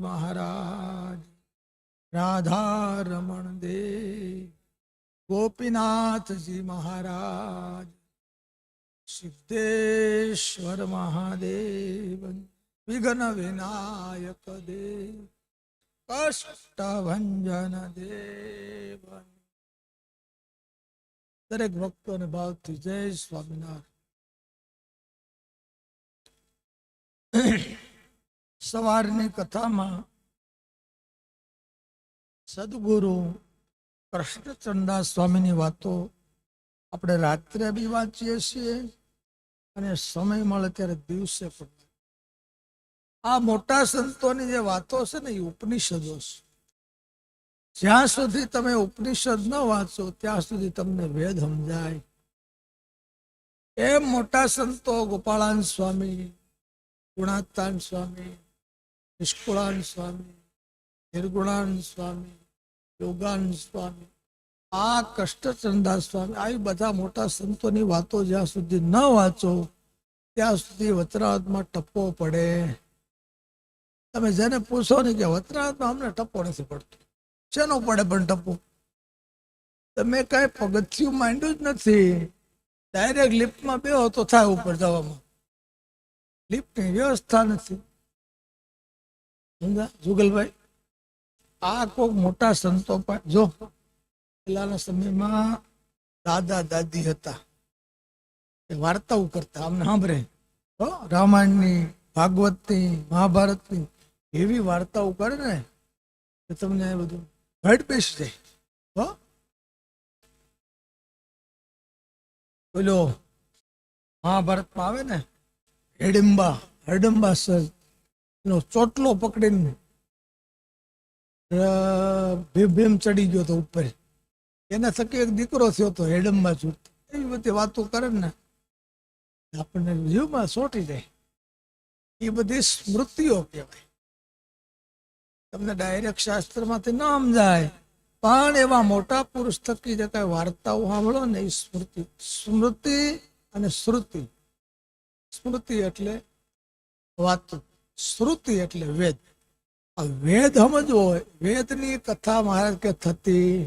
મહારાજ. રાધા દેવ ગોપીનાથજી મહારાજ. સિદ્ધેશ્વર મહાદેવ. વિઘ્ન વિનાયક દેવ. કષ્ટભંજન દેવ. દરેક ભક્તોને ભાવથી જય સ્વામિનારાયણ. સવારની કથામાં સદગુરુ કૃષ્ણચંદાસ સ્વામીની વાતો આપણે રાત્રે બી વાંચીએ છીએ અને સમય મળે ત્યારે દિવસે પણ. આ મોટા સંતોની જે વાતો છે ને, એ ઉપનિષદો છે. જ્યાં સુધી તમે ઉપનિષદ ન વાંચો, ત્યાં સુધી તમને વેદ સમજાય. એમ મોટા સંતો ગોપાળાન સ્વામી ગુણાતાન સ્વામી નિષ્કુળાન સ્વામી નિર્ગુણાન સ્વામી યોગાન સ્વામી આ કષ્ટચંદા સ્વામી આવી બધા મોટા સંતોની વાતો જ્યાં સુધી ન વાંચો, ત્યાં સુધી વતરાતમાં ટપ્પો પડે. તમે જેને પૂછો ને કે વતરાતમાં અમને ટપ્પો નથી પડતો. શેનો પડે પણ ટપ્પો તમે કઈ પગથિયું માંડ્યું જ નથી. ડાયરેક્ટ લિફ્ટમાં બેહો તો થાય ઉપર જવામાં. લિફ્ટની વ્યવસ્થા નથી. જુગલભાઈ, આ કોઈક મોટા સંતો પણ જો પેલાના સમયમાં દાદા દાદી હતા. એ વાર્તાઓ કરતા અમને સાંભળે. રામાયણની, ભાગવતની, મહાભારતની એવી વાર્તાઓ કરે ને, કે તમને બધું ભેટ બેસી જાય. હો? બોલો મહાભારતમાં આવે ને, હેડિંબા હરડંબા સર એનો ચોટલો પકડીને ભીમ ભીમ ચડી ગયો હતો ઉપર. એના થકી એક દીકરો થયો હતો હેડમમાં છૂટ એવી બધી વાતો કરે ને, આપણને જીવમાં સોટી જાય. એ બધી સ્મૃતિઓ કહેવાય. તમને ડાયરેક્ટ શાસ્ત્રમાંથી ન સમજાય પણ એવા મોટા પુરુષ થકી જે કઈ વાર્તાઓ સાંભળો ને, એ સ્મૃતિ સ્મૃતિ અને શ્રુતિ. સ્મૃતિ એટલે વાતો. શ્રુતિ એટલે વેદ. આ વેદ સમજવો વેદની કથા મહારાજ કે થતી?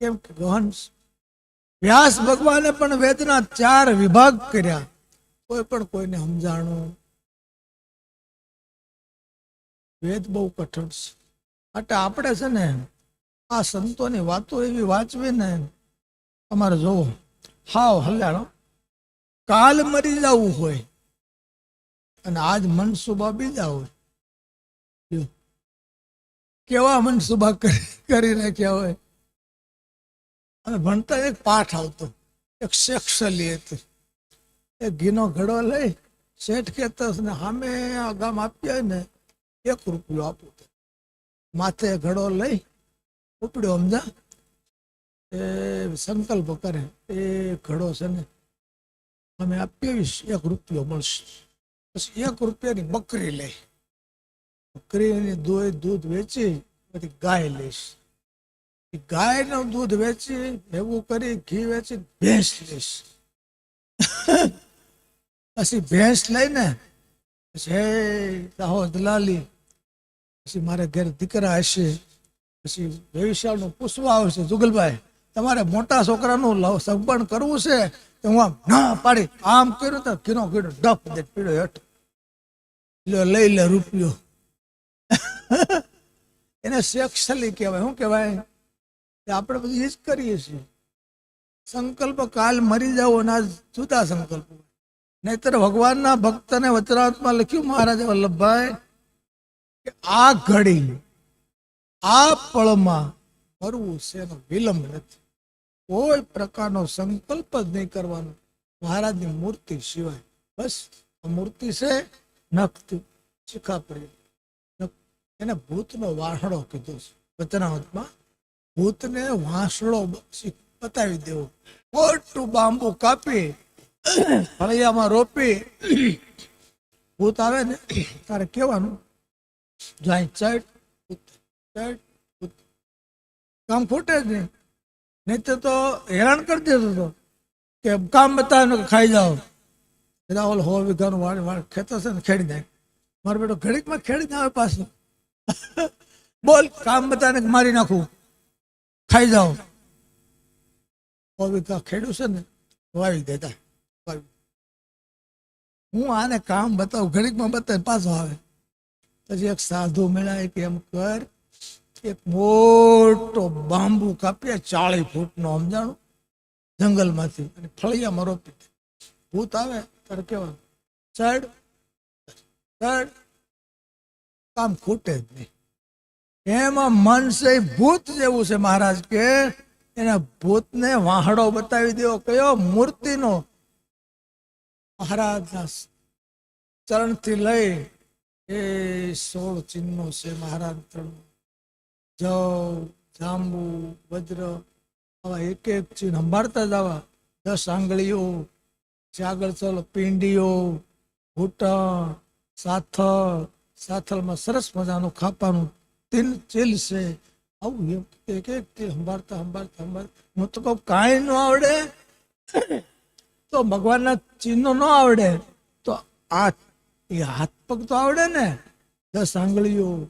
કેમ કે વ્યાસ ભગવાને પણ વેદના ચાર વિભાગ કર્યા. કોઈ પણ કોઈને સમજાણું? વેદ બહુ કઠણ છે. માટે આપણે છે ને આ સંતોની વાતો એવી વાંચવી ને તમારે જોવો. હાવ હલ્યાણો કાલ મરી જવું હોય. અને આજ મનસુબા બીજા હોય. કેવા મનસુબા કરી નાખ્યા હોય. અને ભણતા એક પાઠ આવતો. એક સેક્સલી હતી. એક ઘીનો ઘડો લઈ શેઠ કહેતા ને સામે ગામ આપ્યા ને, એક રૂપિયો આપું માથે ઘડો લઈ ઉપડ્યો સમજા. એ સંકલ્પ કરે, એ ઘડો છે ને, અમે આપીશ એક રૂપિયો મળશે. પછી એક રૂપિયાની બકરી લઈ. બકરીની દોય દૂધ વેચી પછી ગાય લઈશ. ગાયનું દૂધ વેચી એવું કરી ઘી વેચી, ભેંસ લઈશ. પછી ભેંસ લઈને, પછી, હે સાહો દલાલી, પછી મારે ઘેર દીકરા હશે. પછી ભવિષ્યનું પૂછવા આવશે, જુગલભાઈ, તમારે મોટા છોકરાનું સગબણ કરવું છે? તો હું આમ ના પાડી. આમ કર્યું તો કીનો કીડો ડફ દે પીડો હેઠ. લ્યો લઈ લે રૂપિયો. એને સેક્સલી કહેવાય. શું કહેવાય? આપણે બધું એ જ કરીએ છીએ. સંકલ્પ કાલ મરી જાવ ના જુદા સંકલ્પ નહીતર ભગવાનના ભક્તને વચરાવતમાં લખ્યું મહારાજા વલ્લભભાઈ, કે આ ઘડી આ પળમાં મરવું છે એનો વિલંબ નથી. કોઈ પ્રકારનો સંકલ્પ જ નહીં કરવાનો. મહારાજની મૂર્તિ સિવાય. બસ, આ મૂર્તિ છે નખથી શીખા પડી. એને ભૂતનો વાસણો કીધો છે. વચનાવતમાં ભૂતને વાસણો બતાવી દેવો. મોટું બાંબુ કાપી, ફળિયામાં રોપી. ભૂત આવે ને, તારે કેવાનું જાય ચટ ચટ કામ ખોટે જ નહીં. નહીં તો હેરાન કરી દેતો હતો કે કામ બતાવે ખાઈ જાઓ. બધા હો વીઘાનું વાળ વાળ ખેતર છે ને ખેડી નાખ. મારો બેટો ઘડીકમાં ખેડી ના આવે પાછું. બોલ, કામ બતાને મારી નાખું. ખાઈ જાઓ. પવિત્ર ખેડૂ છે ને વાવી દેતા હું આને કામ બતાવું ઘડીકમાં બતાવે પાછો આવે. પછી એક સાધુ મેળાય કે એમ કર, એક મોટો બાંબુ કાપીએ, ચાળીસ ફૂટનો, સમજાણું? જંગલમાંથી. અને ફળિયામાં રોપી. ભૂત આવે. કેવાનું ચડ ચડ કામ ખૂટે જ નહીં. એમાં મન ભૂત જેવું છે મહારાજ કે એના ભૂતને વાહડો બતાવી દેવો કયો મૂર્તિનો? મહારાજના ચરણથી લઈ એ સોળ ચિહ્નો છે મહારાજ ચરણ જવ, જાંબુ, વજ્ર, આવા એક એક ચિહ્ન. સંભાળતા જવા દસ આંગળીઓ આગળ ચાલો, પિંડીઓ ઘૂંટણ સાથળ, સાથળમાં સરસ મજાનું ખાપાનું તીન ચીલ છે આવું એમ એક એક સંભાળતા સંભાળતા સંભાળતા. હું તો કહું, કાંઈ ન આવડે. તો ભગવાનના ચિહ્નો ન આવડે. તો આ એ હાથ પગ તો આવડે ને. દસ આંગળીઓ,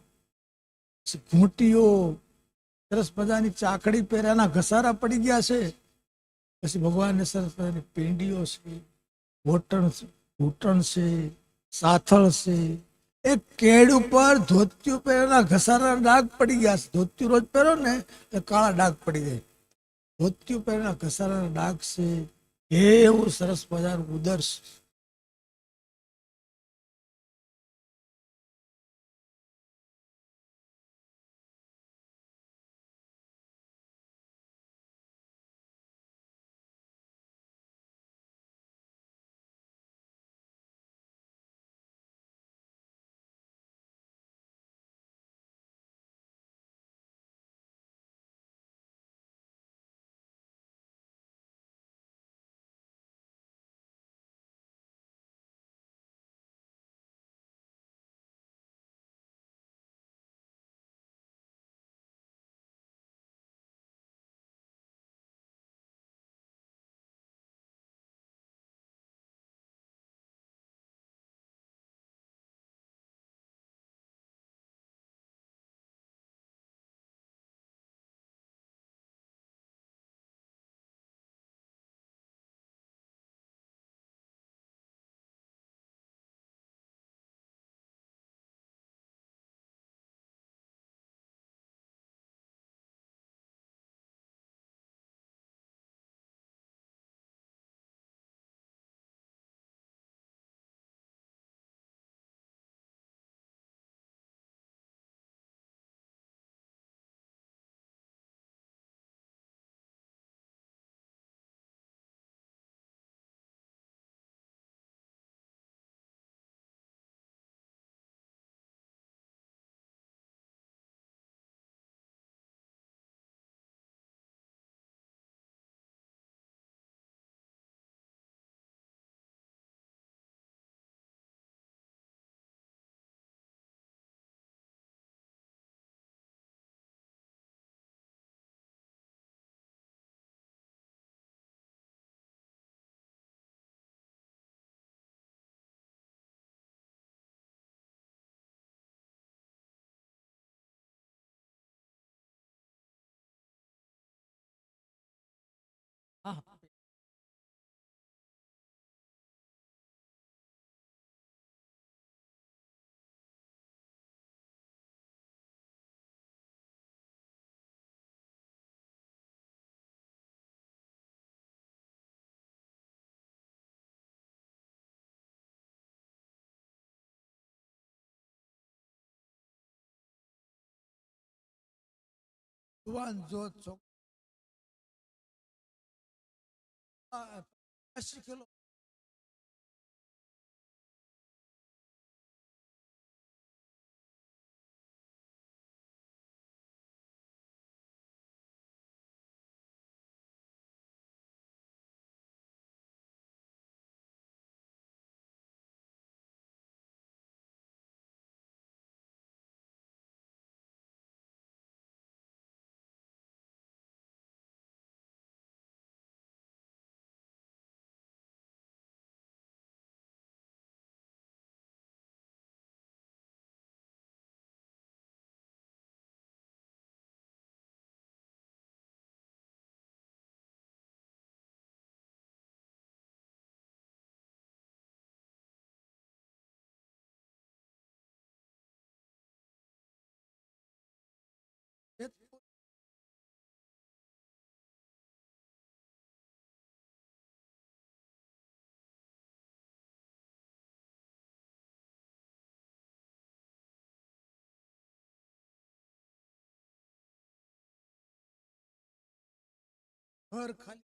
ઘૂંટીઓ, સરસ મજાની ચાકડી પહેર્યાના ઘસારા પડી ગયા છે. પછી ભગવાનને સરસ મજાની પેંડીઓ છે. ઘોટણ છે, ઘૂંટણ છે, સાથળ છે. એક કેડ ઉપર ધોત્યું પહેરેલા ઘસારા ડાઘ પડી ગયા છે. ધોત્યું રોજ પહેરો ને તો કાળા ડાઘ પડી જાય. ધોત્યું પહેરેલા ઘસારાના ડાઘ છે. એવું સરસ મજાનું ઉદર છે જુવાન જોત છોક આ એંસી કિલો જેતપુર ઘર ખાલી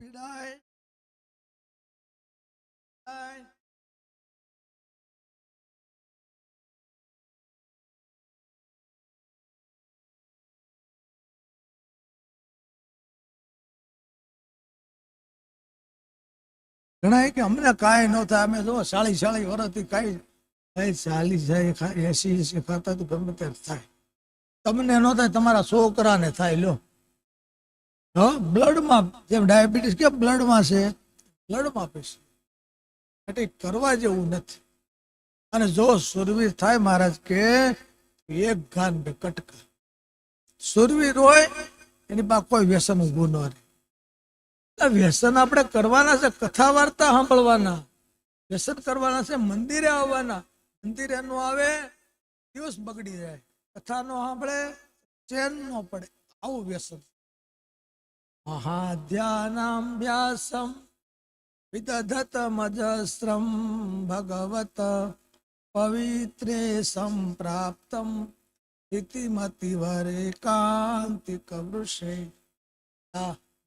પીડાય. ઘણા કે અમને કાંઈ ન થાય. અમે જો સાડી સાડી વર્ષથી કાંઈ કાંઈ ચાલી જાય એસી એસી ખાતા તો ગમે ત્યારે થાય. તમને ન થાય, તમારા છોકરાને થાય, લો. હ? બ્લડમાં, જેમ ડાયાબિટીસ કેમ બ્લડમાં છે, બ્લડમાં પેશી એટલે કરવા જેવું નથી. અને જો સુરવીર થાય મહારાજ કે એક ગાન કટકા. સુરવીર હોય, એની પાસે કોઈ વ્યસન ઊભું ન રહે. વ્યસન આપણે કરવાના છે કથા વાર્તા સાંભળવાના. વ્યસન કરવાના છે, મંદિરે આવવાના. મંદિરે નો આવે, દિવસ બગડી જાય. કથા નો સાંભળે, ચેન નો પડે. આવું વ્યસન. મહાધ્યાનાભ્યાસમ વિદધત મજસ્રમ ભગવત પવિત્રે સંપ્રાપ્તમ, ઇતિમતિ વરે કાંતિક વૃષે.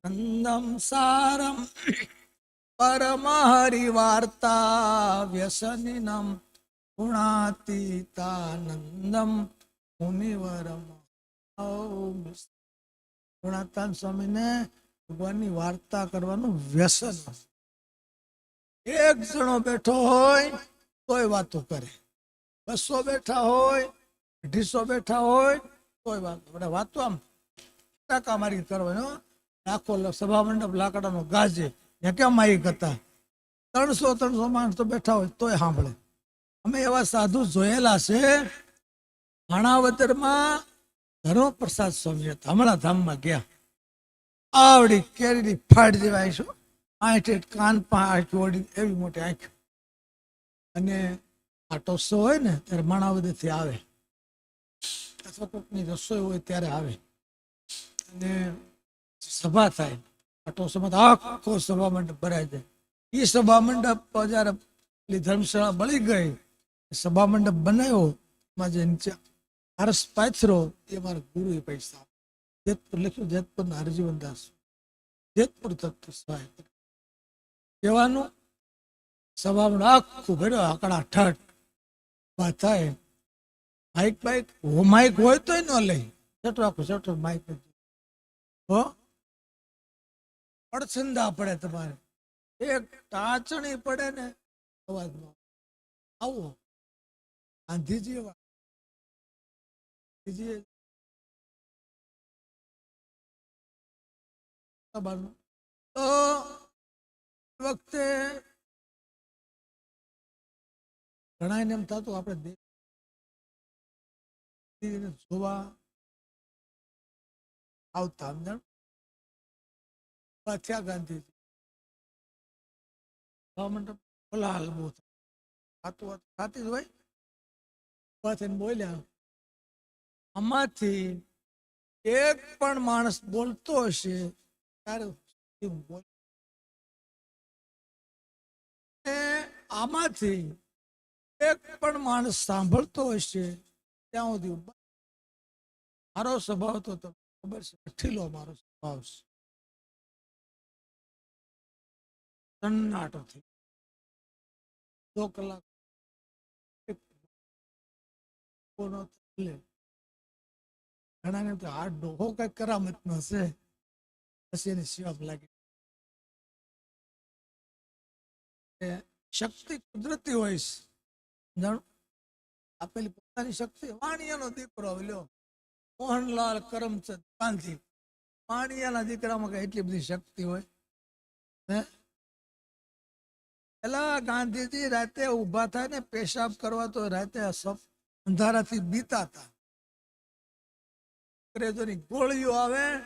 નંદમ સારમ પરમહરિવાર્તા વ્યસનિનમ ગુણાતીતાનંદમ મુનિવરમ ઓમ ગુણાતાન સ્વામીને ભગવાનની વાર્તા કરવાનું વ્યસન એક જણો બેઠો હોય તોય વાતો કરે। બસો બેઠા હોય, અઢીસો બેઠા હોય તોય વાતો વાતો આમ ટાકા મારી કરવાની. આખો સભા મંડપ લાકડાનો ગાજે ત્યાં કેમ માઈક હતા. ત્રણસો ત્રણસો માણસ બેઠા હોય, તોય સાંભળે. અમે એવા સાધુ જોયેલા છે, માણાવદરમાં ધર્મ પ્રસાદ સ્વામી હતા, હમણાં ધામમાં ગયા. આવડી કેરીની ફાટ જેવા આવીશું આઠ કાન પા આંખ ઓડી એવી મોટી આંખ. અને આ ટોસો હોય ને, ત્યારે માણાવદરથી આવે. અથવા કોકની રસોઈ હોય ત્યારે આવે. અને સભા થાય. આ ટોસોમાં આખો સભા મંડપ ભરાય જાય. એ સભા મંડપ જયારે ધર્મશાળા બળી ગઈ, સભા મંડપ બનાવ્યો, એમાં જે નીચે આરસ પાથરો, એ મારા ગુરુ એ પૈસા જેતપુર લખ્યું જેતપુર ના હરજીવનદાસ. જેતપુર તત્વ સહાય કહેવાનું સભામાં આખું ભર્યો, આકડા ઠઠ વાત થાય, માઇક માઇક હોય તોય ન લઈ. છઠું આખું છઠું માઇક હો? અડચંદા પડે તમારે. એક ટાચણી પડે ને અવાજમાં. આવો. ગાંધીજી એવા તો વખતે ઘણા એમ થતું આપણે જોવા આવતા સમજણ થયા ગાંધીજી. મંડપ કોલાહલ બહુ થયો. વાતો થતી જ હોય થઈને બોલ્યા. આમાંથી એક પણ માણસ બોલતો હશે, ત્યારે બોલ. આમાંથી એક પણ માણસ સાંભળતો હશે, ત્યાં સુધી. મારો સ્વભાવ તો તમને ખબર છે મારો સ્વભાવ છે. સન્નાટો થઈ દો કલાક ઘણાને તો આ ડોહો કઈ કરામત નો હશે પછી એની સેવા લાગે. શક્તિ કુદરતી હોય જાણો? આપેલી પોતાની શક્તિ. વાણિયાનો દીકરો લ્યો. મોહનલાલ કરમચંદ ગાંધી. વાણિયાના દીકરામાં કઈ એટલી બધી શક્તિ હોય? હે? પેલા ગાંધીજી રાતે ઊભા થાય ને પેશાબ કરવા તો રાતે સપ- અંધારાથી બીતા હતા અંગ્રેજોની ગોળીઓ આવે.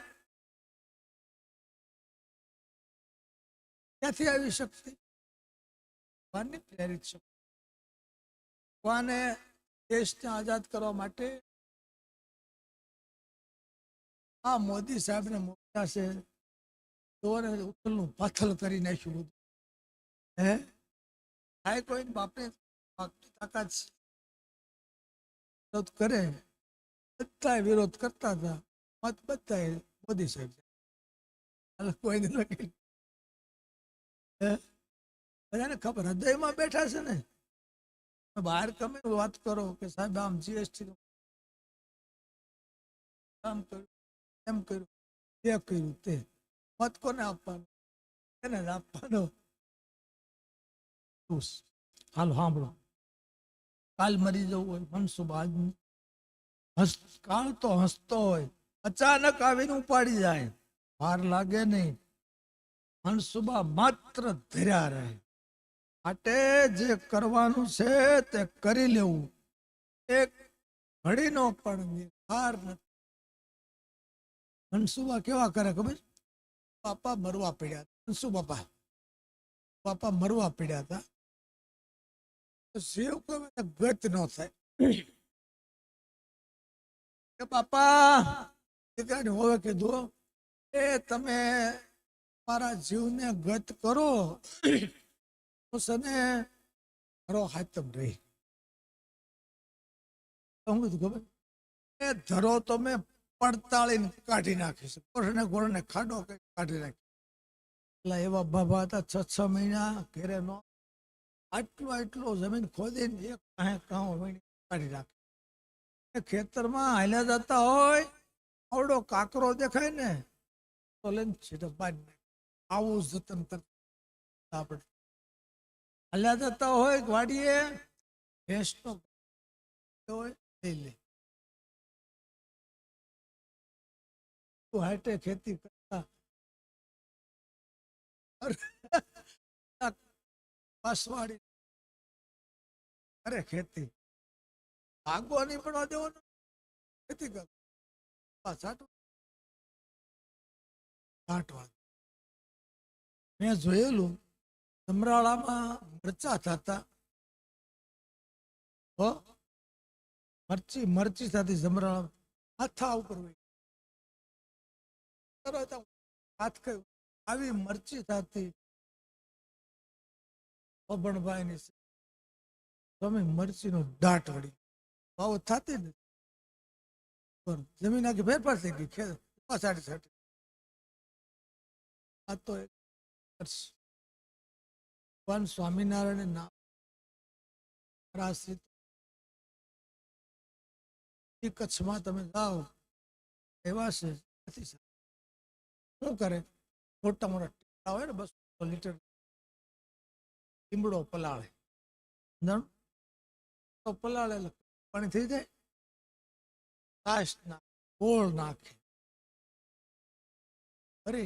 ક્યાંથી આવી શક્તિ ભગવાનની પ્રેરિત શક્તિ. ભગવાને દેશને આઝાદ કરવા માટે આ મોદી સાહેબને મોકલ્યા છે. તોરે ઉથલનું પાથલ કરી નાખ્યું બધું. હે થાય કોઈ બાપને તાકાત છે વિરોધ કરે બધા વિરોધ કરતા હતા મત બધા મોદી સાહેબ હાલ કોઈને નથી હે બધાને ખબર હૃદયમાં બેઠા છે ને બહાર તમે વાત કરો કે સાહેબ આમ જીએસટી આમ કર્યું એમ કર્યું તે કર્યું તે મત કોને આપવાનો એને જ આપવાનો ખુશ. હાલો સાંભળો કાલ મરી જવું હોય મનસુબા આજ હસ કાળ તો હસતો હોય અચાનક આવીને ઉપાડી જાય વાર લાગે નહીં મનસુબા માત્ર ધર્યા રહે માટે જે કરવાનું છે તે કરી લેવું એક ઘડીનો પણ નિર્ધાર નથી મનસુબા કેવા કરે ખબર છે? બાપા મરવા પડ્યા હતા. મનસુ બાપા બાપા મરવા પડ્યા હતા તો શિવ કહે તો ન થાય. બાપા, દીકરાને હોવે કીધું એ તમે મારા જીવને ગત કરો, તો સને મારો હાથમ રહી. હું ખબર? એ પડતાળીને કાઢી નાખીશ ગોળને ગોળને ખાડો કાઢી નાખી એટલે એવા બાબા હતા છ છ મહિના ઘેરે નો આટલું આટલું જમીન ખોદીને એક કાંઈ કાં કાઢી નાખે. એ ખેતરમાં હાલ્યા જતા હોય, આવડો કાકરો દેખાય ને, તો લઈને છેટો પાડી નાખે. આવું જતન કરતા આપણે. હાલ્યા જતા હોય વાડીએ, ભેંસનો હોય, લઈ લે. તું હાટે ખેતી કરતા. પાસવાડી. અરે ખેતી. આગો નહીં પડવા દેવાનું. ખેતી કર. મેં જોયેલું, સમરાળામાં મરચા થતા. મરચી મરચી થતી સમરાળા હાથા ઉપર હોય. તરત હાથ કયું આવી મરચી થતી અભણભાઈ તમે મરચીનો દાટ વળી ભાવ થતી ને જમીન આખી ફેરફાર થઈ ગઈ સાડી સાઠી આ તો એક ભગવાન સ્વામિનારાયણ નામ એ કચ્છમાં તમે જાઓ, એવા છે. શું કરે? મોટા મોટા હોય ને બસો લીટર. લીમડો પલાળે. સમજાણું? તો પલાળે પાણી થઈ જાય. કાશ નાખે ગોળ નાખે. અરે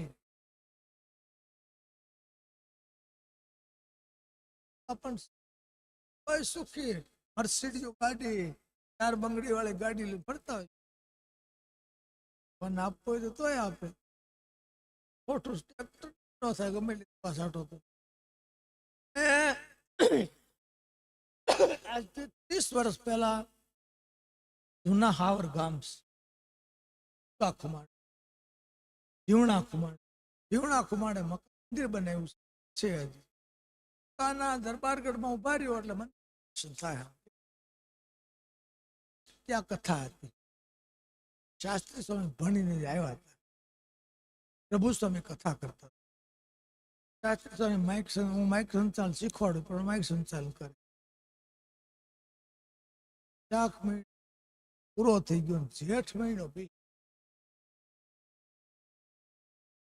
પણ સુખી મર્સિડીઓ ગાડી ચાર બંગડી વાળી ગાડી લઈ ફરતા હોય. પણ આપવો હોય તો તોય આપે. ખોટું ટ્રેક્ટર ન થાય, ગમે પાછાટો તો. ત્રીસ વર્ષ પહેલા જૂના હાવર ગામ ખુમાડ જીવણા ખુમાડ જીવણા ખુમાડે મંદિર બનાવ્યું છે હજી. પોતાના દરબારગઢમાં ઊભા રહ્યો એટલે મને દર્શન ત્યાં કથા હતી. શાસ્ત્રી સ્વામી ભણીને જ આવ્યા હતા. પ્રભુ સ્વામી કથા કરતા. શાસ્ત્રી માઇક હું માઇક સંચાલન શીખવાડું, પણ માઇક સંચાલન કરે. ચાક મહિનો પૂરો થઈ ગયો જેઠ મહિનો બી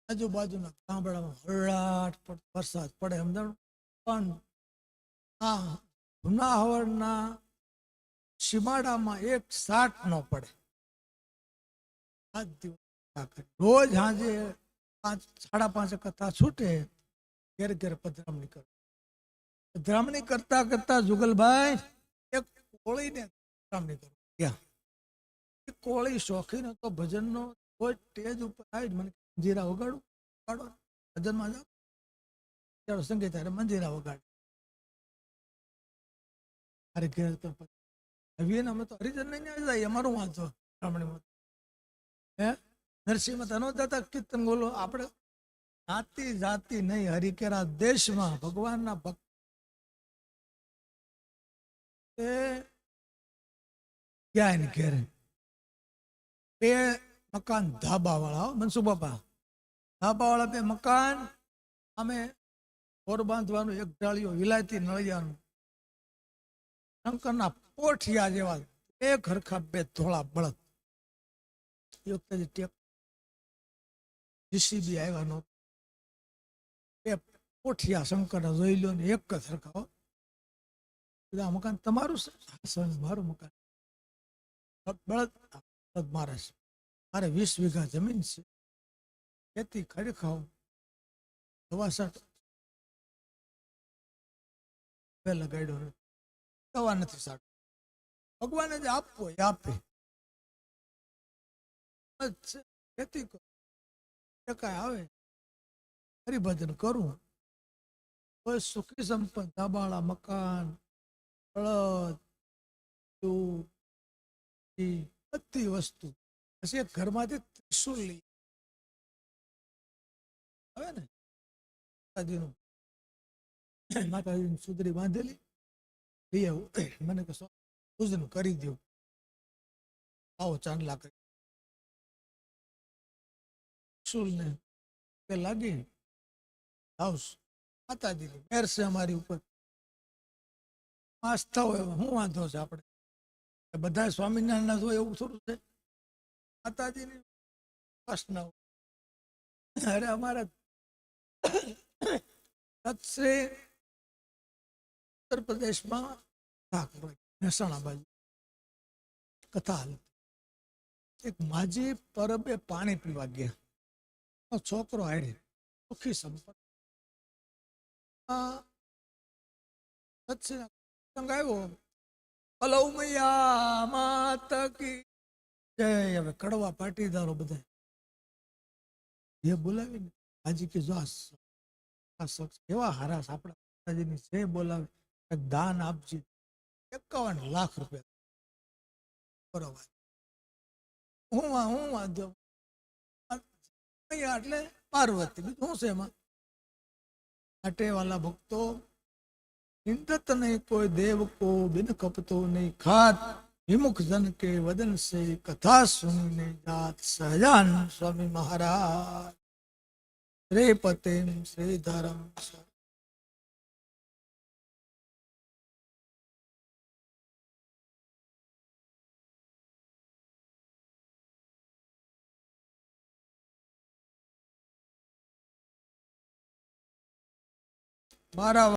આજુબાજુના ગામડામાં હળાટ વરસાદ પડે સમજણ પણ આ જુનાહવરના સીમાડામાં એક સાટ ન પડે. રોજ સાંજે પાંચ સાડા પાંચે કથા છૂટે. ઘેર ઘેર પધરામણી કરો. પધરામણી કરતા કરતા જુગલભાઈ એક કોળીને પધરામણી કરો. એ કોળી શોખીન હતો ભજનનો કોઈ સ્ટેજ ઉપર આવી મને મંજીરા વગાડું. વગાડો. ભજનમાં જાઓ. ચાલો સંગીત હારે મંજીરા વગાડ. અરે ઘેર તો હવે અમે તો હરિજન નહીં જાય અમારું વાંચો. બ્રાહ્મણીમાં હે? નરસિંહ તનો જતા કીર્તન બોલો આપણે જાતિ જાતિ નહીં, હરિકેરા દેશમાં ભગવાનના ભક્ત ગયા ઘેરે. બે મકાન ધાબા વાળા મનસુખ બાપા. ધાબા વાળા બે મકાન, અમે ઘોર બાંધવાનું, એક ડાળીઓ વિલાયતી નળિયાનું, શંકરના પોઠિયા જેવા એક હરખા બે ધોળા બળદ. એ વખતે જીસીબી આવ્યા નો બે પોઠિયા શંકરના જોઈ લો ને એક હરખા આ મકાન તમારું મારું મકાન મારે છે. મારે વીસ વીઘા જમીન છે. ખેતી ખડી ખાવ દવા બે નથી. દવા નથી સાટ ભગવાને જે આપવો એ આપે. ખેતી કરો. આવે, હરિભજન કરું. કોઈ સુખી સંપન્ન ધાબાળા મકાન દૂધ, બધી વસ્તુ. પછી ઘરમાંથી ત્રિશુલ લઈ આવે ને માતાજીનું. માતાજીની સુધરી બાંધેલી. લઈ આવું. મને કે સ્વામી, પૂજન કરી દઉં આવો ચાંદલા કરી. ત્રિશુલને લાગી હાઉસ માતાજીની મેર છે અમારી ઉપર. આસ્થા હોય શું વાંધો છે આપણે? બધા સ્વામિનારાયણ હોય એવું થોડું છે? માતાજીની પ્રશ્ન અરે અમારા તત્શ્રી ઉત્તર પ્રદેશમાં મહેસાણા બાજુ કથા એક માજી પરબે પાણી પીવા ગયા. છોકરો હાડે સુખી આ કડવા પાટીદારો બધા જે બોલાવીને હાજી કે જો આ શખ્સ કેવા હારાસ આપણા માતાજીની છે બોલાવે. દાન આપજે. એકાવન લાખ રૂપિયા. બરોબર. હું હું વાંધો એટલે પાર્વતી. બીજું શું છે એમાં? માટે વાલા ભક્તો હિંદત નહીં કોઈ દેવ કો બિન કપતો નહીં ખાત. વિમુખ જન કે વદન સે કથા સુનીને જાત. સહજાન સ્વામી મહારાજ. શ્રી પતેમ શ્રીધરમ મારા